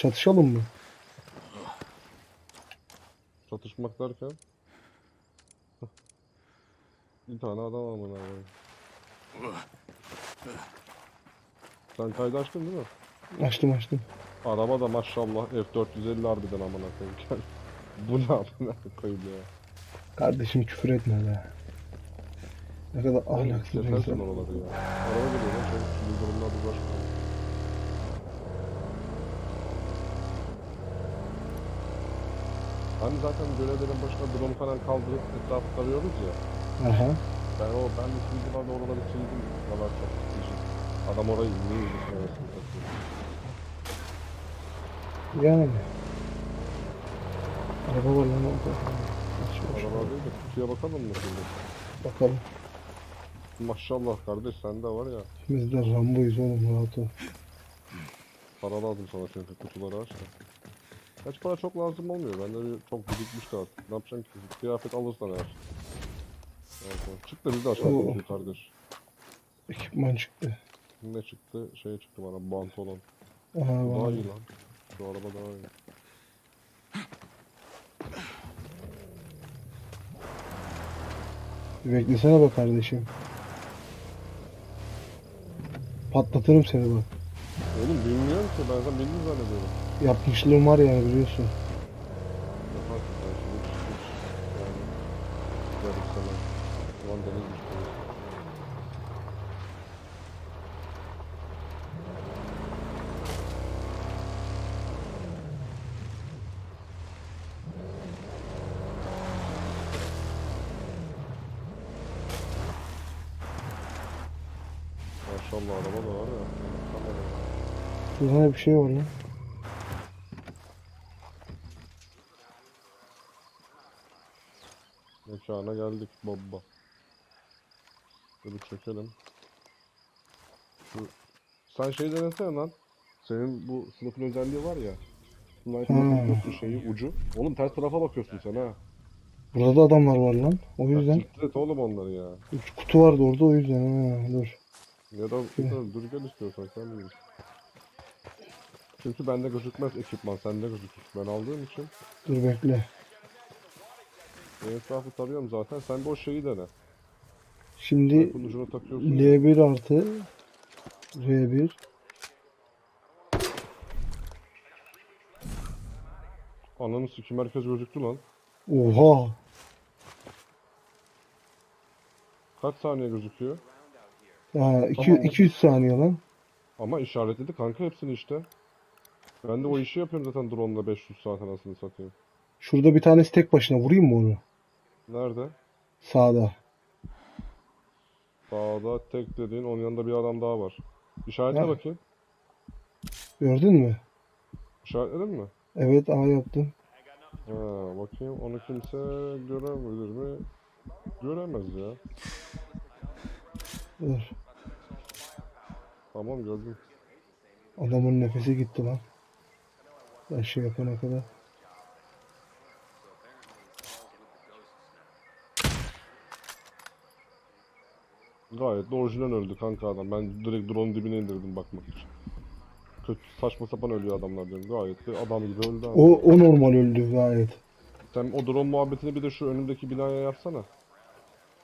Çatışalım mı? Çatışmak derken. Bir tane adam amına koyayım. Sen kaydı açtın değil mi? Açtım açtım. Araba da maşallah F450 harbiden amına koyayım. Bu ne amına koyayım ya. Kardeşim küfür etme be. Ne kadar ahlaksız bir insan. Araba geliyor lan. Şimdi durumlar bir Hani zaten görevlerin başına drone falan kaldırıp etrafı tarıyoruz ya. Aha. Ben o ben de şimdi var oraları sildim. Valla çok sıkıcı. Adam orayı niye satıyor. Yani. Araba var lan orada. Araba değil de kutuya bakalım mı şimdi? Bakalım. Maşallah kardeş sende var ya. Biz de Rambo'yuz oğlum rahat ol. Para lazım sana çünkü kutuları aç da. Kaç para çok lazım olmuyor. Bende bir çok birikmişti artık. Ne yapacağım ki? Kıyafet alırsan eğer. Evet. Çık da biz de aşağı kutuyu kardeş. Ekipman çıktı. Ne çıktı? Şey çıktı bana pantolon. Aha Daha var. iyi lan. Şu araba daha iyi. Bir beklesene bak kardeşim. Patlatırım seni bak. Oğlum bilmiyorum ki ben sen bildin zannediyorum. Yapmışlığım var yani biliyorsun. Maşallah araba da var ya. Ne bir şey var lan. Mekana geldik baba. Şöyle çekelim. Şu... Sen şey denesene lan. Senin bu sınıfın özelliği var ya. Sniper'ın Hmm. şeyi ucu. Oğlum ters tarafa bakıyorsun sen ha. Burada da adamlar var lan. O yüzden. Siktir oğlum onları ya. Üç kutu vardı orada o yüzden. Ha, dur. Ya da dur gel istiyorsan sen bilirsin. Çünkü bende gözükmez ekipman, sende gözükür. Ben aldığım için Dur bekle. Ben etrafı tarıyorum zaten. Sen bu şeyi dene. Şimdi Bunun ucuna takıyorsun. ya. L1 artı R1 Ananı sikim herkes gözüktü lan. Oha. Kaç saniye gözüküyor? Ha, iki, Tamam. 200 saniye lan. Ama işaretledi kanka hepsini işte. Ben de o işi yapıyorum zaten drone'la 500 saat anasını satayım. Şurada bir tanesi tek başına vurayım mı onu? Nerede? Sağda. Sağda tek dediğin onun yanında bir adam daha var. İşaretle bakayım. Gördün mü? İşaretledin mi? Evet A yaptım. Ha, bakayım onu kimse görebilir mi? Göremez ya. Dur. Tamam gördüm. Adamın nefesi gitti lan. Ben şey yapana kadar. Gayet de orijinal öldü kanka adam. Ben direkt drone'un dibine indirdim bakmak için. Kötü saçma sapan ölüyor adamlar diyorum. Gayet de adam gibi öldü abi. O, o normal öldü gayet. Sen o drone muhabbetini bir de şu önümdeki binaya yapsana.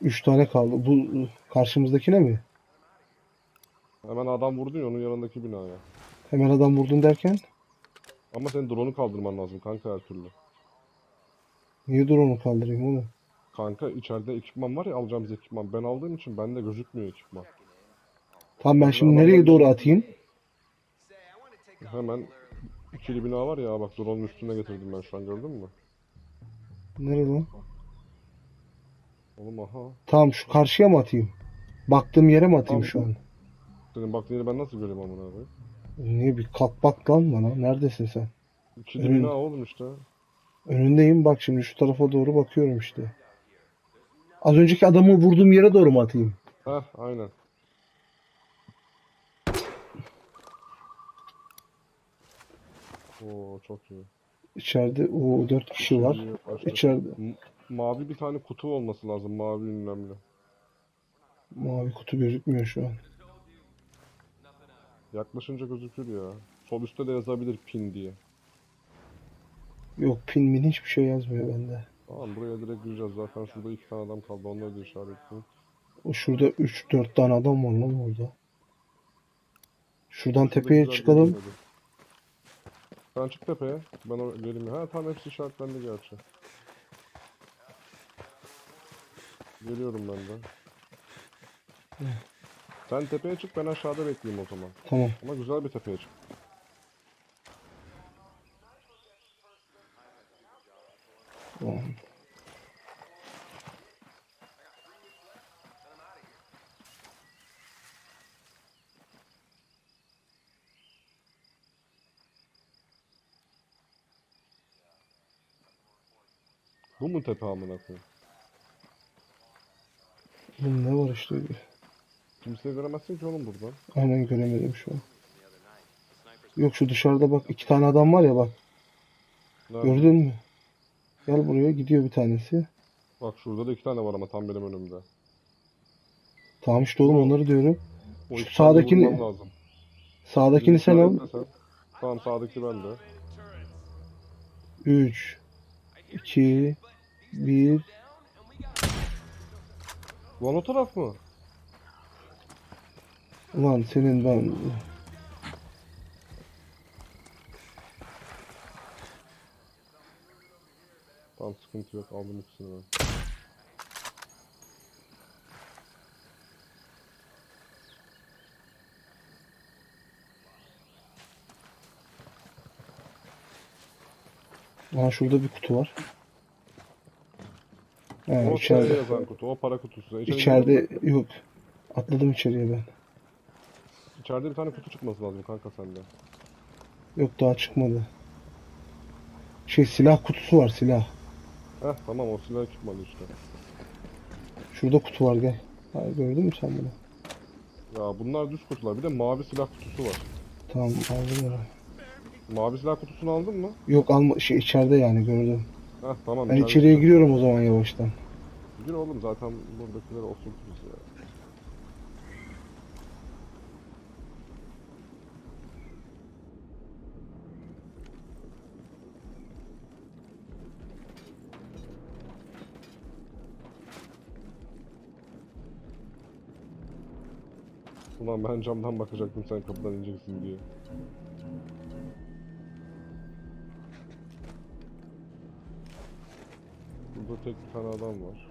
3 tane kaldı. Bu karşımızdakine mi? Hemen adam vurdun ya onun yanındaki binaya. Hemen adam vurdun derken Ama senin drone'u kaldırman lazım kanka her türlü. niye drone'u kaldırayım oğlum? Kanka içeride ekipman var ya alacağımız ekipman. Ben aldığım için bende gözükmüyor ekipman. Tamam ben şimdi nereye doğru atayım? Hemen ikili bina var ya bak drone'un üstüne getirdim ben şu an gördün mü? Nereye lan? Oğlum aha. Tamam şu karşıya mı atayım? Baktığım yere mi atayım şu an? Senin baktığın yeri ben nasıl göreyim amına koyayım? Niye bir kalk bak lan bana. Neredesin sen? İkili Önüm- bina oğlum işte. Önündeyim bak şimdi şu tarafa doğru bakıyorum işte. Az önceki adamı vurduğum yere doğru mu atayım? Heh aynen. Oo çok iyi. İçeride o dört kişi var. Başka- İçeride M- mavi bir tane kutu olması lazım. Mavi ünlemli. mavi kutu gözükmüyor şu an. Yaklaşınca gözükür ya. Sol üstte de yazabilir pin diye. Yok pin min hiçbir şey yazmıyor bende. Tamam buraya direkt gireceğiz. Zaten şurada iki tane adam kaldı. Onları da işaretleyeyim. O şurada 3-4 tane adam var lan orada. Şuradan Şurada tepeye çıkalım. Sen çık tepeye. Ben o geleyim. Ha tamam hepsi işaretlendi gerçi. Geliyorum ben de. Sen tepeye çık ben aşağıda bekleyeyim o zaman. Tamam. Ama güzel bir tepeye çık. Tamam. Bu mu tepe amına koyayım? Oğlum ne var işte. Kimseyi göremezsin ki oğlum buradan. Aynen göremedim şu an. Yok şu dışarıda bak iki tane adam var ya bak. Nerede? Gördün mü? Gel buraya gidiyor bir tanesi. Bak şurada da iki tane var ama tam benim önümde. Tamam işte oğlum onları diyorum. O Şu iki tane sağdakini- vurmam lazım. Sağdakini sen al. sen. Tamam sağdaki bende. 3 2 1 Lan o taraf mı? Ulan senin ben Tamam sıkıntı yok aldım ikisini ben. Aa şurada bir kutu var. He, O içeride. içeride yazan kutu, o para kutusu. İçeri İçeride yok. Atladım içeriye ben. İçeride bir tane kutu çıkması lazım kanka sende. Yok daha çıkmadı. Şey silah kutusu var silah. Heh tamam o silah çıkmadı işte. Şurada kutu var gel. Ha, gördün mü sen bunu? Ya bunlar düz kutular. Bir de mavi silah kutusu var. Tamam aldım onu. Mavi silah kutusunu aldın mı? Yok alma şey içeride yani gördüm. Heh tamam. Ben içeriye silah- giriyorum o zaman yavaştan. Gir oğlum zaten buradakileri osurturuz ya. Ulan ben camdan bakacaktım sen kapıdan ineceksin diye. Burada bir tane adam var.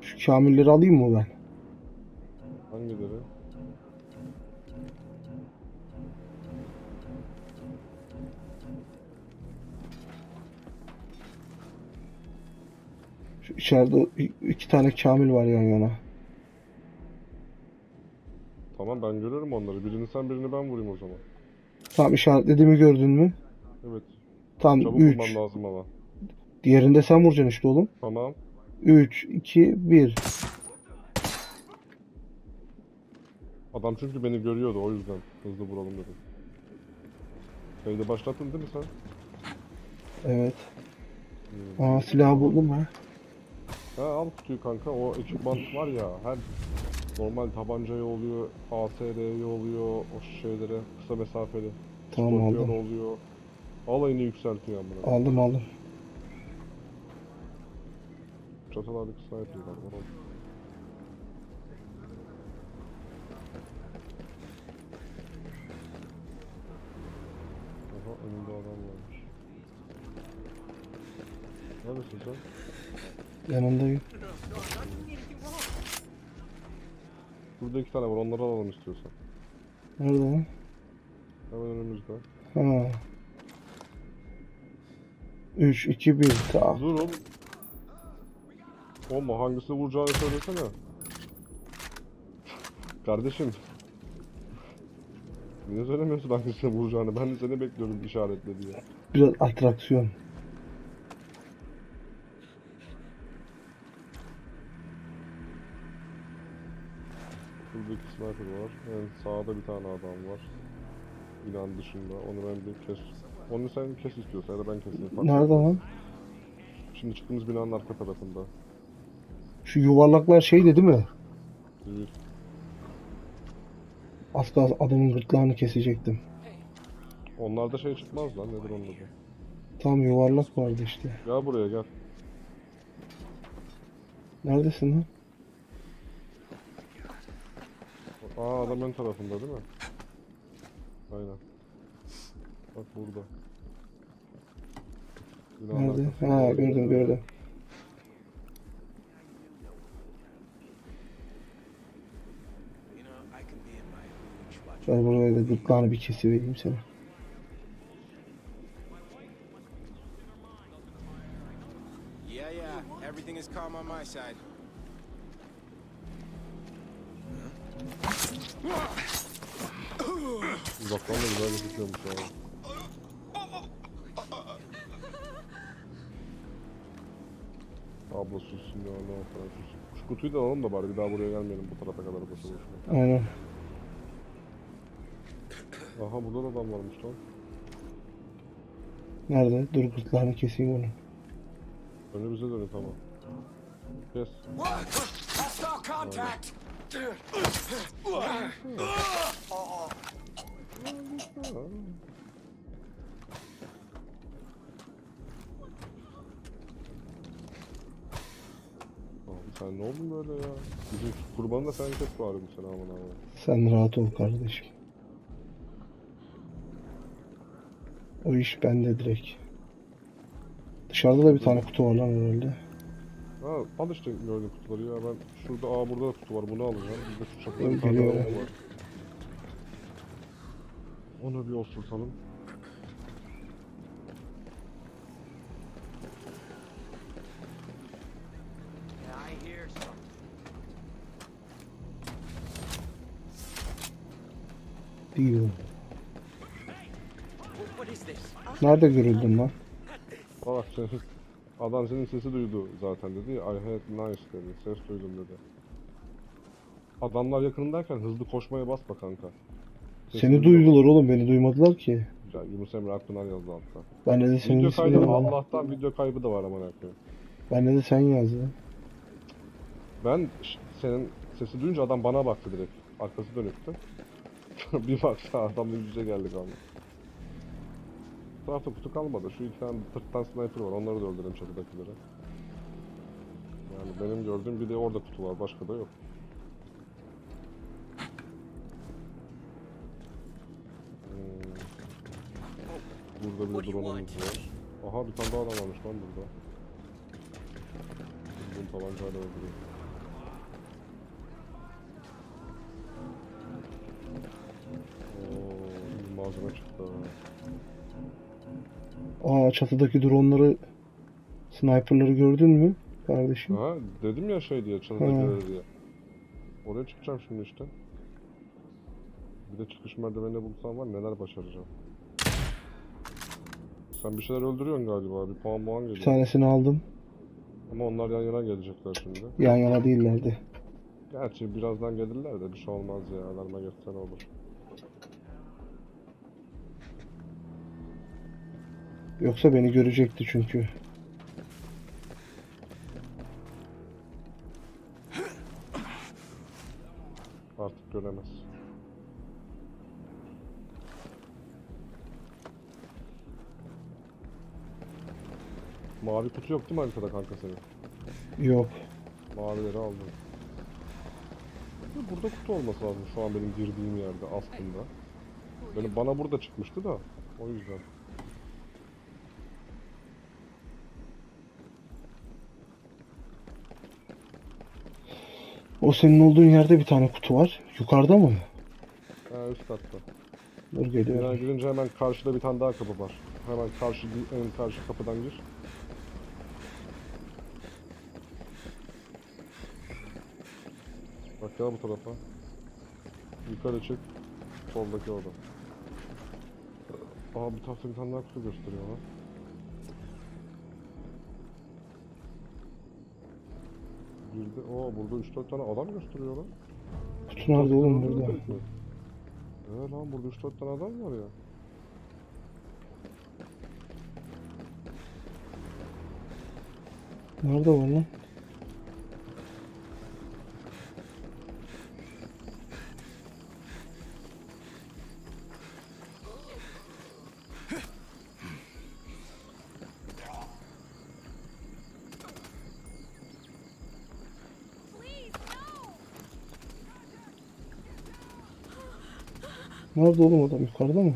Şu kamilleri alayım mı ben? Hangileri? Şu içeride iki tane kamil var yan yana. Tamam ben görüyorum onları. Birini sen birini ben vurayım o zaman. Tamam işaretlediğimi gördün mü? Evet. Tam Çabuk 3. vurman lazım ama. Diğerinde sen vuracaksın işte oğlum. Tamam. 3, 2, 1. Adam çünkü beni görüyordu o yüzden hızlı vuralım dedim. Kaydı başlattın değil mi sen? Evet. Hmm. Aa silahı buldum ha. Ha al kutuyu kanka o ekipman var ya her normal tabancaya oluyor, ASR'ye oluyor, o şeylere kısa mesafeli. Tamam aldım. oluyor. Alayını yükseltiyor amına. Aldım aldım. Çatılardaki sniper'lar var oğlum. Aha önümde adam varmış. Neredesin sen? Yanındayım. Burada iki tane var onları alalım istiyorsan. Nerede lan? Hemen önümüzde. Ha. 3, 2, 1. Tamam. Dur oğlum. Olma hangisini vuracağını söylesene. Kardeşim. Niye söylemiyorsun hangisini vuracağını? Ben de seni bekliyorum işaretle diye. Biraz atraksiyon. Burada iki sniper var. En sağda bir tane adam var. Binanın dışında. Onu ben bir kes. Onu sen kes istiyorsan ya da ben keseyim. fark Nerede etmez. lan? Şimdi çıktığımız binanın arka tarafında. Şu yuvarlaklar şeydi değil mi? Değil. Az kalsın adamın gırtlağını kesecektim. Onlarda şey çıkmaz lan nedir onun adı? Tam yuvarlak vardı işte. Gel buraya gel. Neredesin lan? Aa adam ön tarafında değil mi? Aynen. Bak burada. Nerede? arkasında. Ha gördüm gördüm. You know, I can be in my hooch watching. Ben buraya da gırtlağını bir kesivereyim sana. Yeah, yeah. Everything is calm on my side. Uzaktan da güzel gözüküyormuş ya. Abla sussun ya ne yapar sus. Şu kutuyu da alalım da bari bir daha buraya gelmeyelim bu tarafa kadar boşu boşuna. Aynen. Aha burada da adam varmış lan. Nerede? Dur gırtlağını keseyim onu. Önümüze dönün tamam. Kes. Hostile contact! Sen ne oldun böyle ya? Bizim kurbanı da sen kes bari bir sen aman aman. Sen rahat ol kardeşim. O iş bende direkt. Dışarıda da bir tane kutu var lan herhalde. Ha al işte gördüğün kutuları ya ben şurada aa burada da kutu var bunu alacağım. Bir de şu çatıda Ben bir tane geliyorum. daha var. Onu bir osurtalım. This? Nerede görüldün lan? Bak senin, adam senin sesi duydu zaten dedi ya I heard nice dedi. Ses duydum dedi. Adamlar yakınındayken hızlı koşmaya basma kanka. Sesi Seni duydu. duydular oğlum beni duymadılar ki. Güzel Yunus Emre Akpınar yazdı altta. Ben de senin Video ismini yazdım. Allah'tan video kaybı da var aman akıyor. Ben de sen yazdın. Ben ş- senin sesi duyunca adam bana baktı direkt. Arkası dönüktü. bir baktı adam yüz yüze geldik abi. Tarafta kutu kalmadı. Şu iki tane tırttan sniper var. Onları da öldürelim çatıdakileri. Yani benim gördüğüm bir de orada kutu var. Başka da yok. Hmm. Burada bir drone'umuz var. Aha bir tane daha adam varmış lan burada. Bunu tabancayla öldürüyor. Çıktı. Aa çatıdaki dronları sniperları gördün mü kardeşim? Ha dedim ya şey diye Ha. çatıdakileri diye. Oraya çıkacağım şimdi işte. Bir de çıkış merdivenine bulsam var neler başaracağım. Sen bir şeyler öldürüyorsun galiba. Bir puan puan Bir geliyor. tanesini aldım. Ama onlar yan yana gelecekler şimdi. Yan yana değillerdi. Gerçi birazdan gelirler de bir şey olmaz ya. Alarma geçsen olur. Yoksa beni görecekti çünkü. Artık göremez. Mavi kutu yok değil mi haritada kanka senin? Yok. Mavileri aldım. Burada kutu olması lazım şu an benim girdiğim yerde aslında. Benim bana burada çıkmıştı da o yüzden. O senin olduğun yerde bir tane kutu var. Yukarıda mı? Ha üst katta. Dur geliyorum. girince hemen karşıda bir tane daha kapı var. Hemen karşı en karşı kapıdan gir. Bak gel bu tarafa. Yukarı çık. Soldaki oda. Aa bir tarafta bir tane daha kutu gösteriyor lan. Girdi. Oo burada 3-4 tane adam gösteriyor lan. Kutu nerede oğlum burada? Ee lan burada 3-4 tane adam var ya. Nerede var lan? Nerede oğlum adam yukarıda mı?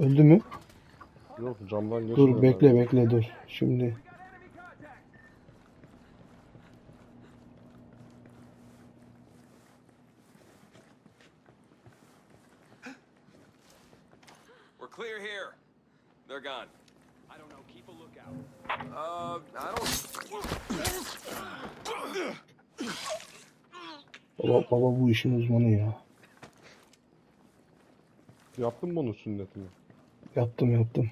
Öldü mü? Yok camdan geçmiyor. Dur bekle bekle dur. Şimdi işin uzmanı ya. Yaptın mı onun sünnetini? Yaptım yaptım.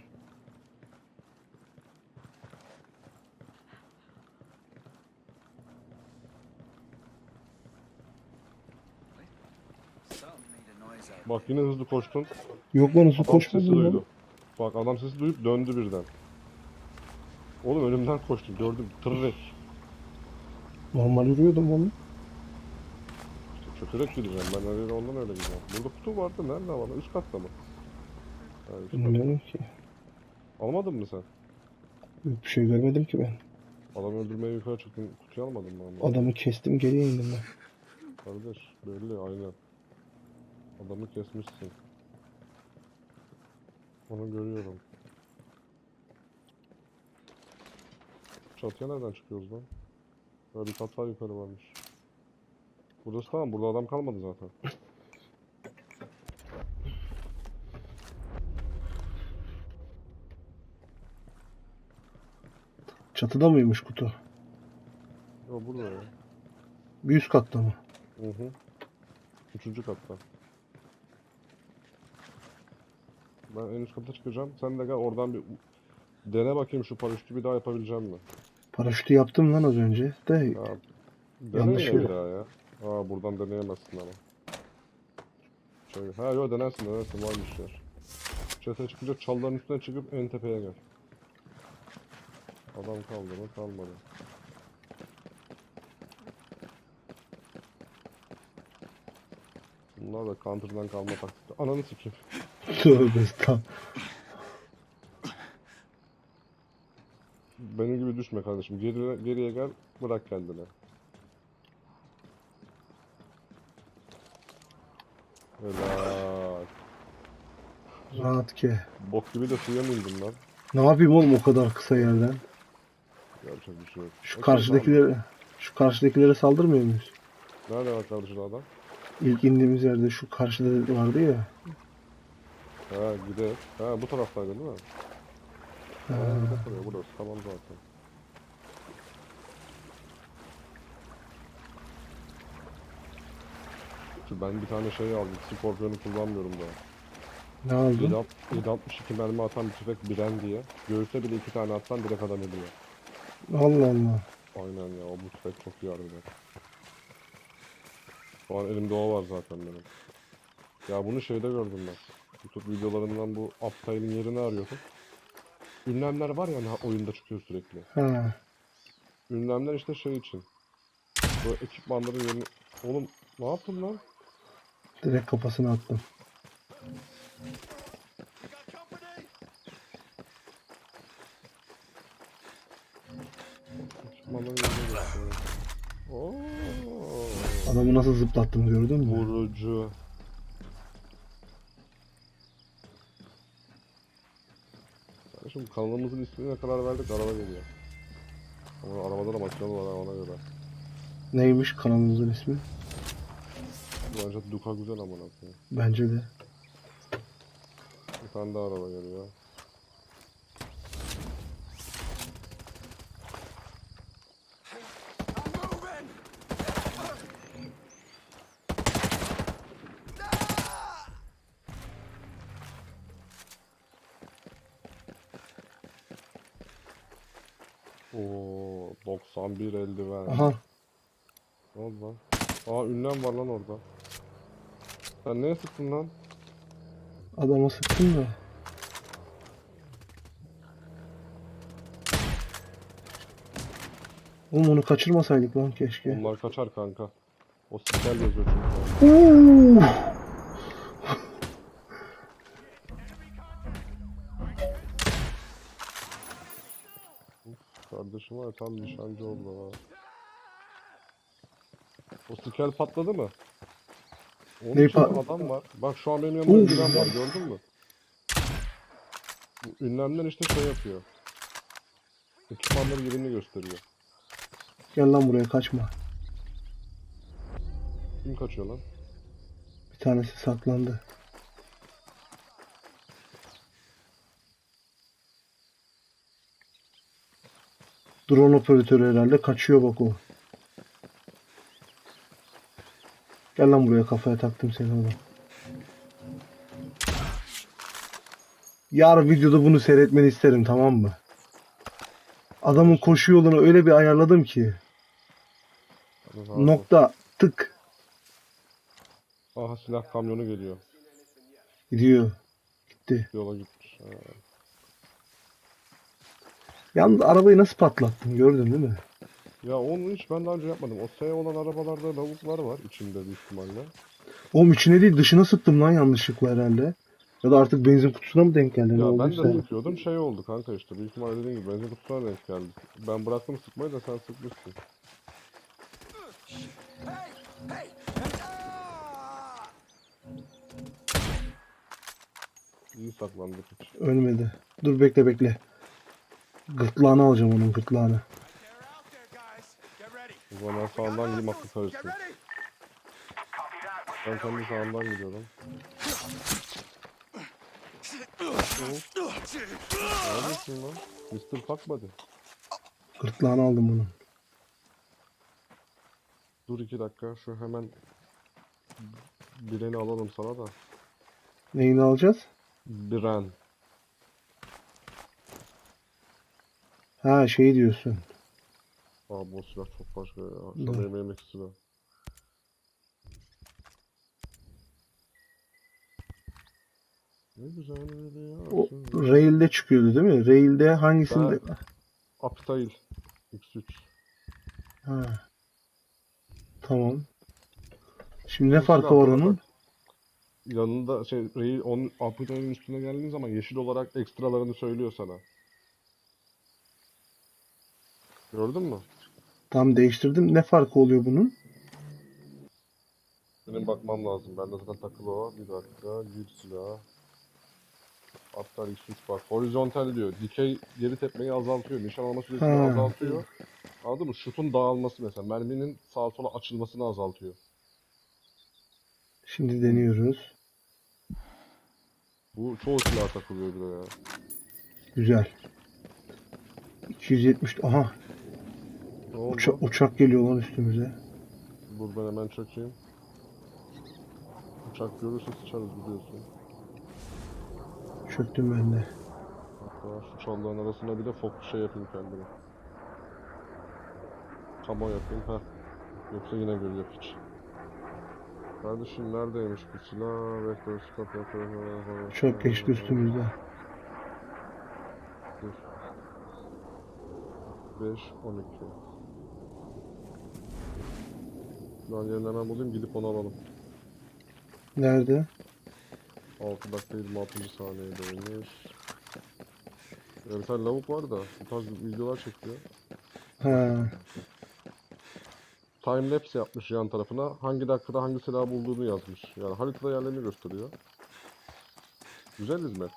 Bak yine hızlı koştun. Yok lan sesi koşmadın lan? Bak adam sesi duyup döndü birden. Oğlum önümden koştu gördüm. Tırrek. Normal yürüyordum onu. Çökerek gideceğim. Ben nereye ondan öyle gideceğim. Burada kutu vardı. Nerede var? Üst katta mı? Ha, üst katta. Bilmiyorum ki. Almadın mı sen? Yok bir şey görmedim ki ben. Adam öldürmeye yukarı çıktın. Kutuyu almadın mı? Ama? Adamı kestim geriye indim ben. Kardeş belli aynen. Adamı kesmişsin. Onu görüyorum. Çatıya nereden çıkıyoruz lan? Böyle bir kat daha yukarı varmış. Burası tamam, burada adam kalmadı zaten. Çatıda mıymış kutu? Yo burada ya. Bir üst katta mı? Hı hı. Üçüncü katta. Ben en üst kata çıkacağım. Sen de gel oradan bir dene bakayım şu paraşütü bir daha yapabileceğim mi? Paraşütü yaptım lan az önce. De Ya, dene Yanlış yine bir yere. daha ya. Aa buradan deneyemezsin ama. Şöyle. Ha yo denersin denersin varmış yer. Çatıya çıkınca çalların üstüne çıkıp en tepeye gel. Adam kaldı mı? Kalmadı. Bunlar da counter'dan kalma taktikte. Ananı sikeyim. tövbe estağfurullah. Benim gibi düşme kardeşim. Geriye, geriye gel, bırak kendini. Helal. Rahat ki. Bok gibi de suya mı indin lan? Ne yapayım oğlum o kadar kısa yerden? Yapacak bir şey yok. Şu Okey, karşıdakilere şu karşıdakilere saldırmıyor muyuz? tamam. Nerede var karşıda adam? İlk indiğimiz yerde şu karşıda vardı ya. Ha gidelim. Ha bu taraftaydı değil mi? Ha, Ha, burası. Tamam zaten. Şu ben bir tane şey aldım. Scorpion'u kullanmıyorum daha. ne aldın? 762 mermi atan bir tüfek biren diye. Göğüste bile iki tane atsan direkt adam ölüyor. Allah Allah. Aynen ya o bu tüfek çok iyi harbiden. Şu an elimde o var zaten benim. Ya bunu şeyde gördüm ben. YouTube videolarından bu Uptile'in yerini arıyordum. Ünlemler var ya hani oyunda çıkıyor sürekli. Ha. Ünlemler işte şey için. Bu ekipmanların yerini... Oğlum ne yaptın lan? Direkt kafasına attım. Adamı nasıl zıplattım gördün mü? Vurucu. Kardeşim kanalımızın ismine karar verdik araba geliyor. Ama arabada da makine var ha, ona göre. Neymiş kanalımızın ismi? Bence Duka güzel amına koyayım. Bence de. Bir tane daha araba geliyor. Oo 91 eldiven. Aha. Ne oldu lan? Aa ünlem var lan orada. Sen neye sıktın lan? Adama sıktım da. Oğlum onu kaçırmasaydık lan keşke. Bunlar kaçar kanka. O sikel yazıyor çünkü. Oo! Kardeşim var ya tam nişancı oldu ha. O sikel patladı mı? İçinde pa- adam var. Bak şu an benim yanımda Uf. ünlem var gördün mü? Bu işte şey yapıyor. Ekipmanların yerini gösteriyor. Gel lan buraya kaçma. Kim kaçıyor lan? Bir tanesi saklandı. Drone operatörü herhalde kaçıyor bak o. Gel lan buraya kafaya taktım seni oğlum. Yar videoda bunu seyretmeni isterim tamam mı? Adamın koşu yolunu öyle bir ayarladım ki. Nokta tık Aha silah kamyonu geliyor. gidiyor. Gitti. Yola gitmiş. Ha. Yalnız arabayı nasıl patlattın gördün değil mi? Ya onu hiç ben daha önce yapmadım. O S olan arabalarda lavuklar var içinde büyük ihtimalle. Oğlum içine değil dışına sıktım lan yanlışlıkla herhalde. Ya da artık benzin kutusuna mı denk geldi ne Ya ben olduysa. de sıkıyordum şey oldu kanka işte. Büyük ihtimalle dediğin gibi benzin kutusuna denk geldi. Ben bıraktım sıkmayı da sen sıkmışsın. İyi saklandık hiç. Ölmedi. Dur bekle bekle. Gırtlağını alacağım onun gırtlağını. O zaman ben sağından gideyim aklı karışsın. Ben kendi sağından gidiyorum. Neredesin lan? Mr. Fuck Buddy. Gırtlağını aldım onun. Dur iki dakika şu hemen bireni alalım sana da. Neyini alacağız? Biren. Ha şey diyorsun. Abi o silah çok başka ya. Sana yemeğe yemek silah. Ne güzel öyle O ya. rail'de çıkıyordu değil mi? Rail'de hangisinde? Aptail. X3. Ha. Tamam. Şimdi ne Bu farkı var onun? Yanında şey Rail onun Aptail'in üstüne geldiğin zaman yeşil olarak ekstralarını söylüyor sana. Gördün mü? Tam değiştirdim. Ne farkı oluyor bunun? Benim bakmam lazım. Bende zaten takılı o. Bir dakika. Gül silahı. Aptal X3 bak. Horizontal diyor. Dikey geri tepmeyi azaltıyor. Nişan alma süresini Ha. azaltıyor. Anladın mı? Şutun dağılması mesela. Merminin sağa sola açılmasını azaltıyor. Şimdi deniyoruz. Bu çoğu silah takılıyor bir de ya. Güzel. 270. Aha? Uça- uçak geliyor lan üstümüze. Dur ben hemen çökeyim. Uçak görürse sıçarız biliyorsun. Çöktüm ben de. Hatta şu çalıların arasına bir de fok şey yapayım kendime. Kamo yapayım ha. Yoksa yine görüyor hiç. Kardeşim neredeymiş bu silah? Vektör scope yapıyor. Uçak geçti üstümüzde. Dur. 5, 12. Yerini hemen bulayım gidip onu alalım. Nerede? 6 dakika 26. saniyedeymiş. Ya bir tane lavuk var da bu tarz videolar çekiyor. Ha. Time lapse yapmış yan tarafına. Hangi dakikada hangi silah bulduğunu yazmış. Yani haritada yerlerini gösteriyor. Güzel hizmet.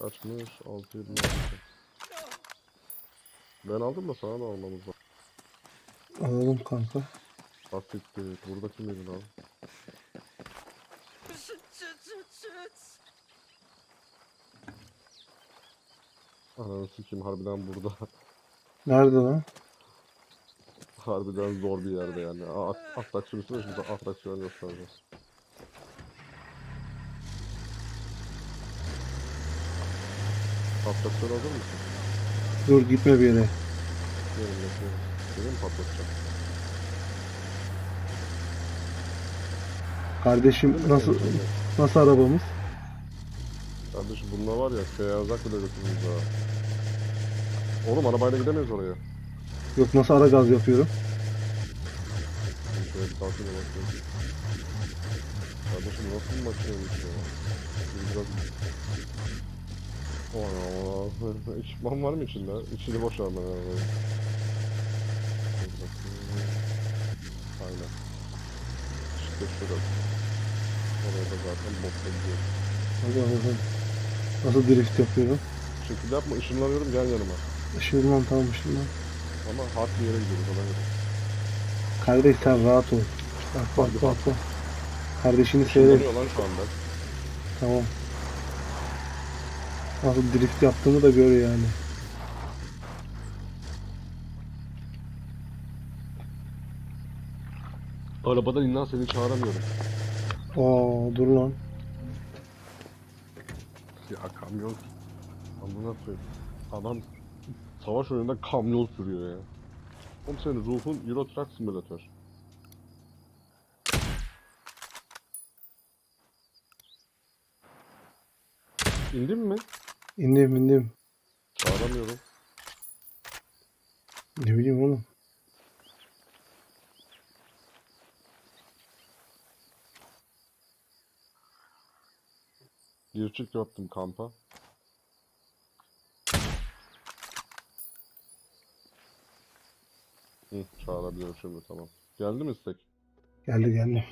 Kaçmış? 6 7 Ben aldım da sana da almamız lazım. Alalım kanka. Asiktir. Burada kim yedin abi? Ananı sikeyim harbiden burada. Nerede lan? Harbiden zor bir yerde yani. Atraksiyon üstüne şimdi atraksiyon göstereceğiz. Atraksiyon hazır mısın? Dur gitme bir yere. Gelin bekleyin. Seni mi patlatacağım? Kardeşim nasıl nasıl arabamız? Kardeşim bununla var ya köye erzak bile götürürüz ha. Oğlum arabayla gidemeyiz oraya. Yok nasıl ara gaz yapıyorum? Şöyle bir takip bakayım. Kardeşim nasıl bir makineymiş ya? Şimdi Biraz... Ekipman var mı içinde? İçini boş ver ben arabayı. Dur bakayım. Gösteriyorum. Oraya da zaten botla gidiyor. Hadi bakalım. Nasıl drift yapıyorum? Şekil yapma ışınlanıyorum gel yanıma. Işığından tamam ışığından. Ama hard bir yere gidiyoruz ona göre. Kardeş sen rahat ol. Bak bak bak bak. Kardeşini seyret. Işınlanıyor lan şu anda. Tamam. Nasıl drift yaptığımı da gör yani. Arabadan inan seni çağıramıyorum. Aa dur lan. Ya kamyon. Amına koyayım. Adam savaş oyununda kamyon sürüyor ya. Oğlum senin ruhun Euro Truck Simulator. İndin mi? İndim indim. Çağıramıyorum. Ne bileyim oğlum. Bir çık yaptım kampa. Hı, çağırabiliyorum şimdi tamam. Geldi mi istek? Geldi geldi.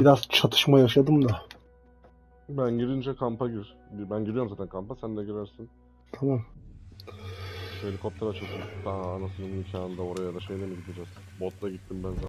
Biraz çatışma yaşadım da. Ben girince kampa gir. Ben giriyorum zaten kampa sen de girersin. Tamam. Şu helikopter açılsın. Daha anasının nikahında oraya da şeyle mi gideceğiz? Botla gittim ben zaten.